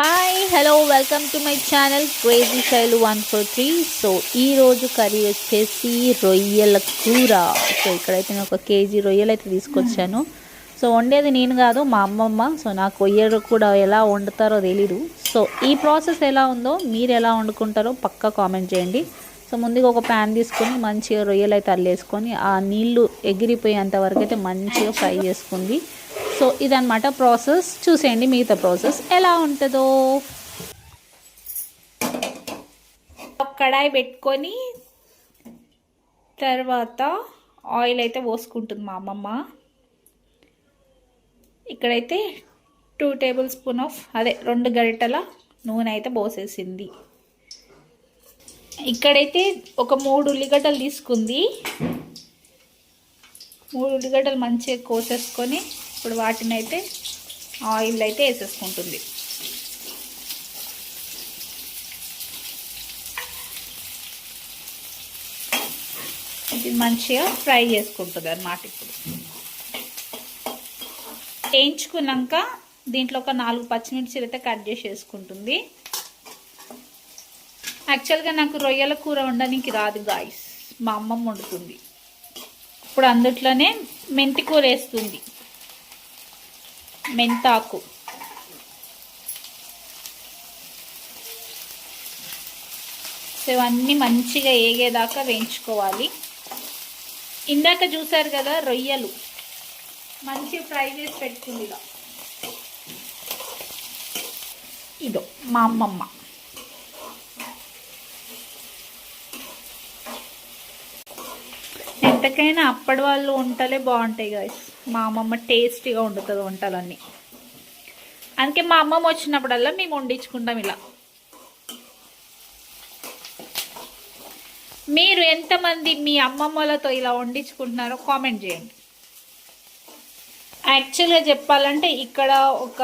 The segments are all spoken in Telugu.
Hi hello welcome to my channel crazy Shailu one four three so ఈరోజు కర్రీ వచ్చేసి రొయ్యల కూర. సో ఇక్కడైతే నేను ఒక కేజీ రొయ్యలు అయితే తీసుకొచ్చాను. సో వండేది నేను కాదు మా అమ్మమ్మ. సో నాకు రొయ్యలు కూడా ఎలా వండుతారో తెలీదు. సో ఈ ప్రాసెస్ ఎలా ఉందో మీరు ఎలా వండుకుంటారో పక్కా కామెంట్ చేయండి. సో ముందుగా ఒక ప్యాన్ తీసుకొని మంచిగా రొయ్యలు అయితే అల్లేసుకొని ఆ నీళ్ళు ఎగిరిపోయేంత వరకు అయితే మంచిగా ఫ్రై చేసుకుంది. సో ఇదనమాట ప్రాసెస్. చూసేయండి మిగతా ప్రాసెస్ ఎలా ఉంటుందో. కడాయి పెట్టుకొని తర్వాత ఆయిల్ అయితే పోసుకుంటుంది మా అమ్మమ్మ. ఇక్కడైతే టూ టేబుల్ స్పూన్ ఆఫ్ అదే రెండు గరిటెల నూనె అయితే పోసేసింది. ఇక్కడైతే ఒక మూడు ఉల్లిగడ్డలు తీసుకుంది. మూడు ఉల్లిగడ్డలు మంచిగా కోసేసుకొని ఇప్పుడు వాటిని అయితే ఆయిల్ అయితే వేసేసుకుంటుంది. ఇది మంచిగా ఫ్రై చేసుకుంటుంది అన్నమాట ఇప్పుడు. వేయించుకున్నాక దీంట్లో ఒక నాలుగు పచ్చిమిర్చిలు అయితే కట్ చేసి వేసుకుంటుంది యాక్చువల్గా నాకు రొయ్యల కూర వండడానికి రాదు గాయస్ మా అమ్మమ్మ వండుతుంది. ఇప్పుడు అందుట్లోనే మెంతి కూర వేస్తుంది. మెంతాకు. సో ఇవన్నీ మంచిగా ఏగేదాకా వేయించుకోవాలి. ఇందాక చూసారు కదా రొయ్యలు. మంచి ఫ్రై చేసి పెట్టుకుంది ఇలా ఇదో మా అమ్మమ్మ. ఎంతకైనా అప్పటి వాళ్ళు వంటలే బాగుంటాయి గాయస్ మా అమ్మమ్మ టేస్టీగా వండుతుంది వంటలన్నీ. అందుకే మా అమ్మమ్మ వచ్చినప్పుడల్లా మేము వండించుకుంటాం ఇలా. మీరు ఎంతమంది మీ అమ్మమ్మలతో ఇలా వండించుకుంటున్నారో కామెంట్ చేయండి. యాక్చువల్గా చెప్పాలంటే ఇక్కడ ఒక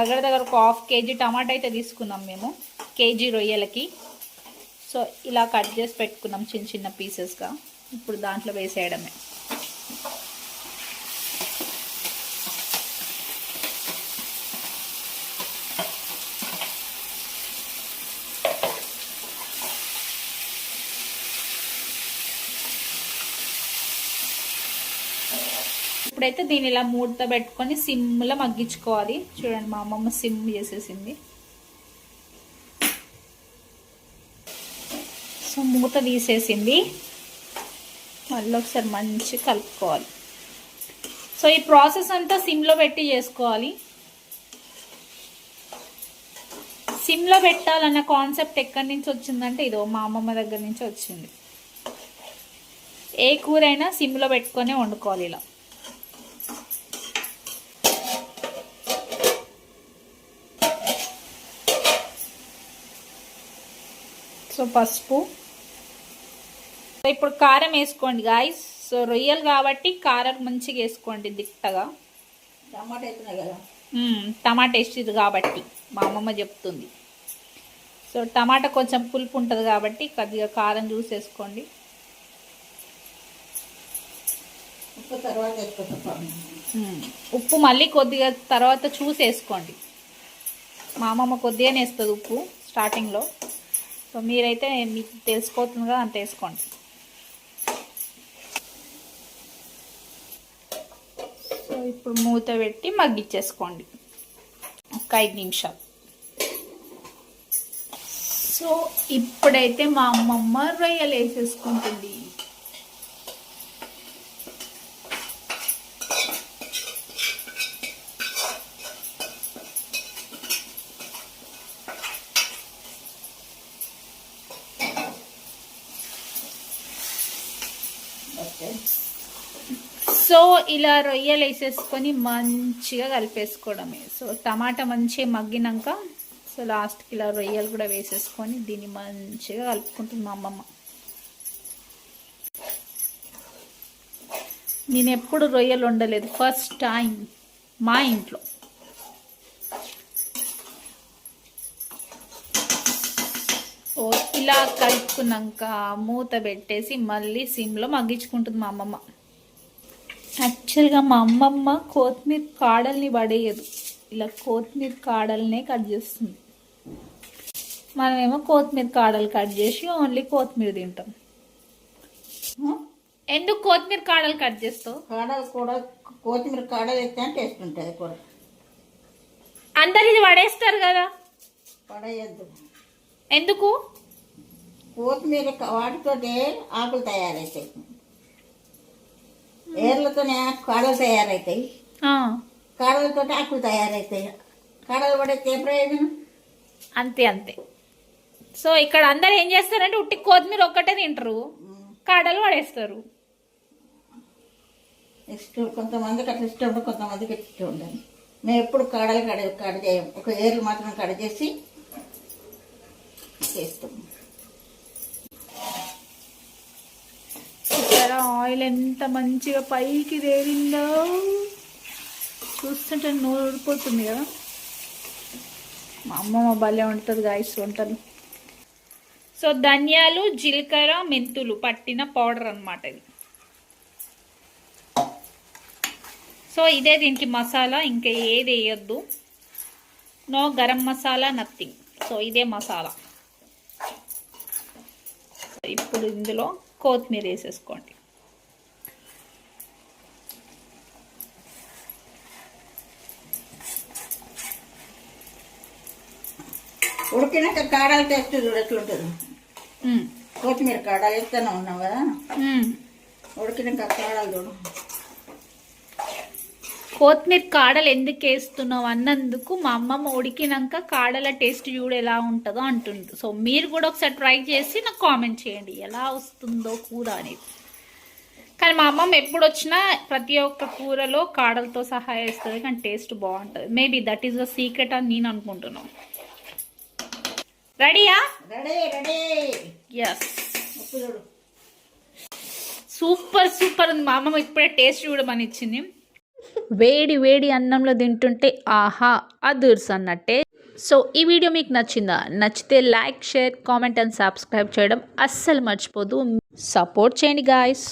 దగ్గర దగ్గర ఒక హాఫ్ కేజీ టమాటా అయితే తీసుకున్నాం మేము కేజీ రొయ్యలకి. సో ఇలా కట్ చేసి పెట్టుకున్నాం చిన్న చిన్న పీసెస్గా ఇప్పుడు దాంట్లో వేసేయడమే. ఇప్పుడైతే దీన్ని ఇలా మూడత పెట్టుకొని సిమ్లో మగ్గించుకోవాలి. చూడండి మా అమ్మమ్మ సిమ్ చేసేసింది. సో మూత తీసేసింది. మళ్ళీ ఒకసారి మంచి కలుపుకోవాలి. సో ఈ ప్రాసెస్ అంతా సిమ్లో పెట్టి చేసుకోవాలి. సిమ్లో పెట్టాలన్న కాన్సెప్ట్ ఎక్కడి నుంచి వచ్చిందంటే ఇదో మా అమ్మమ్మ దగ్గర నుంచి వచ్చింది. ఏ కూర అయినా సిమ్లో పెట్టుకొని వండుకోవాలి ఇలా. సో పసుపు. ఇప్పుడు కారం వేసుకోండి గాయస్ సో రొయ్యలు కాబట్టి కారం మంచిగా వేసుకోండి దిట్టగా. టమాటా వేస్తున్నాయి కదా? టమాటా వేసేది కాబట్టి మా అమ్మమ్మ చెప్తుంది. సో టమాటా కొంచెం పులుపు ఉంటుంది కాబట్టి కొద్దిగా కారం చూసి వేసుకోండి. ఉప్పు మళ్ళీ కొద్దిగా తర్వాత చూసి వేసుకోండి. మా అమ్మమ్మ కొద్దిగానే వేస్తుంది ఉప్పు స్టార్టింగ్లో సో మీరైతే మీకు తెలిసిపోతుంది కదా అంత వేసుకోండి. సో ఇప్పుడు మూత పెట్టి మగ్గిచ్చేసుకోండి ఒక ఐదు నిమిషాలు సో ఇప్పుడైతే మా అమ్మమ్మ రొయ్యలు వేసేసుకుంటుంది Okay. సో ఇలా రొయ్యలు వేసేసుకొని మంచిగా కలిపేసుకోవడమే. సో టమాటా మంచిగా మగ్గినాక సో లాస్ట్కి ఇలా రొయ్యలు కూడా వేసేసుకొని దీన్ని మంచిగా కలుపుకుంటుంది మా అమ్మమ్మ. నేను ఎప్పుడు రొయ్యలు వండలేదు ఫస్ట్ టైం మా ఇంట్లో. ఇలా కలుపుకున్నాక మూత పెట్టేసి మళ్ళీ సిమ్లో మగ్గించుకుంటుంది మా అమ్మమ్మ. యాక్చువల్గా మా అమ్మమ్మ కొత్తిమీర కాడల్ని పడేయదు. ఇలా కొత్తిమీర కాడలనే కట్ చేస్తుంది. మనమేమో కొత్తిమీర కాడలు కట్ చేసి ఓన్లీ కొత్తిమీర తింటాం. ఎందుకు కొత్తిమీర కాడలు కట్ చేస్తావు? కాడలు కూడా కొత్తిమీర కాడలు వేస్తే టేస్ట్ ఉంటుంది కూర. అందరు ఇది పడేస్తారు కదా. పడేయద్దు. ఎందుకు? కొత్తిమీర వాటితోటే ఆకులు తయారవుతాయి. ఏర్లతోనే కాడలు తయారవుతాయి కాడలతో ఆకులు తయారవుతాయి కాడలు పడితే ప్రయోజనం? అంతే అంతే. సో ఇక్కడ అందరు ఏం చేస్తారంటే ఉట్టి కొత్తిమీర ఒక్కటే తింటారు. కాడలు పడేస్తారు. ఇష్టం కొంతమందికి అట్లా ఇష్టం ఉండదు కొంతమందికి ఇష్టం ఉండదు. మేము ఎప్పుడు కాడలు కడ కడ చేయం. ఒక ఏర్లు మాత్రం కడ చేసి చేస్తాం. ఇక్కడ ఆయిల్ ఎంత మంచిగా పైకి తేలిందో చూస్తుంటే నూరు ఊడిపోతుంది కదా. మా అమ్మమ్మ భలే ఉంటుంది గాయస్ వంటలు. సో ధనియాలు జీలకర్ర మెంతులు పట్టిన పౌడర్ అనమాట ఇది. సో ఇదే దీనికి మసాలా ఇంకా ఏది వేయొద్దు. No garam masala nothing so ఇదే మసాలా. ఇప్పుడు ఇందులో కొత్తిమీర వేసేసుకోండి ఉడికినాక కాడల టేస్ట్ చూడు ఎట్లుంటుంది మ్మ్. కొత్తిమీర కాడలు వేస్తూనే ఉన్నాం కదా. ఉడికినాక కాడలు చూడు కొత్తిమీర కాడలు ఎందుకు వేస్తున్నావు అన్నందుకు మా అమ్మమ్మ ఉడికినాక కాడల టేస్ట్ చూడు ఎలా ఉంటుందో అంటుంది సో మీరు కూడా ఒకసారి ట్రై చేసి నాకు కామెంట్ చేయండి ఎలా వస్తుందో కూర అనేది. కానీ మా అమ్మమ్మ ఎప్పుడు వచ్చినా ప్రతి ఒక్క కూరలో కాడలతో సహా వేస్తుంది కానీ టేస్ట్ బాగుంటుంది. Maybe that is the secret అని నేను అనుకుంటున్నాను రెడీయా ఎస్ సూపర్ సూపర్ ఉంది. మా అమ్మమ్మ ఇప్పుడే టేస్ట్ చూడమని ఇచ్చింది. వేడి వేడి అన్నంలో తింటుంటే ఆహా అదుర్స్ అన్నట్టే సో ఈ వీడియో మీకు నచ్చిందా? నచ్చితే like share comment and subscribe చేయడం అస్సలు మర్చిపోదు. సపోర్ట్ చేయండి గాయస్.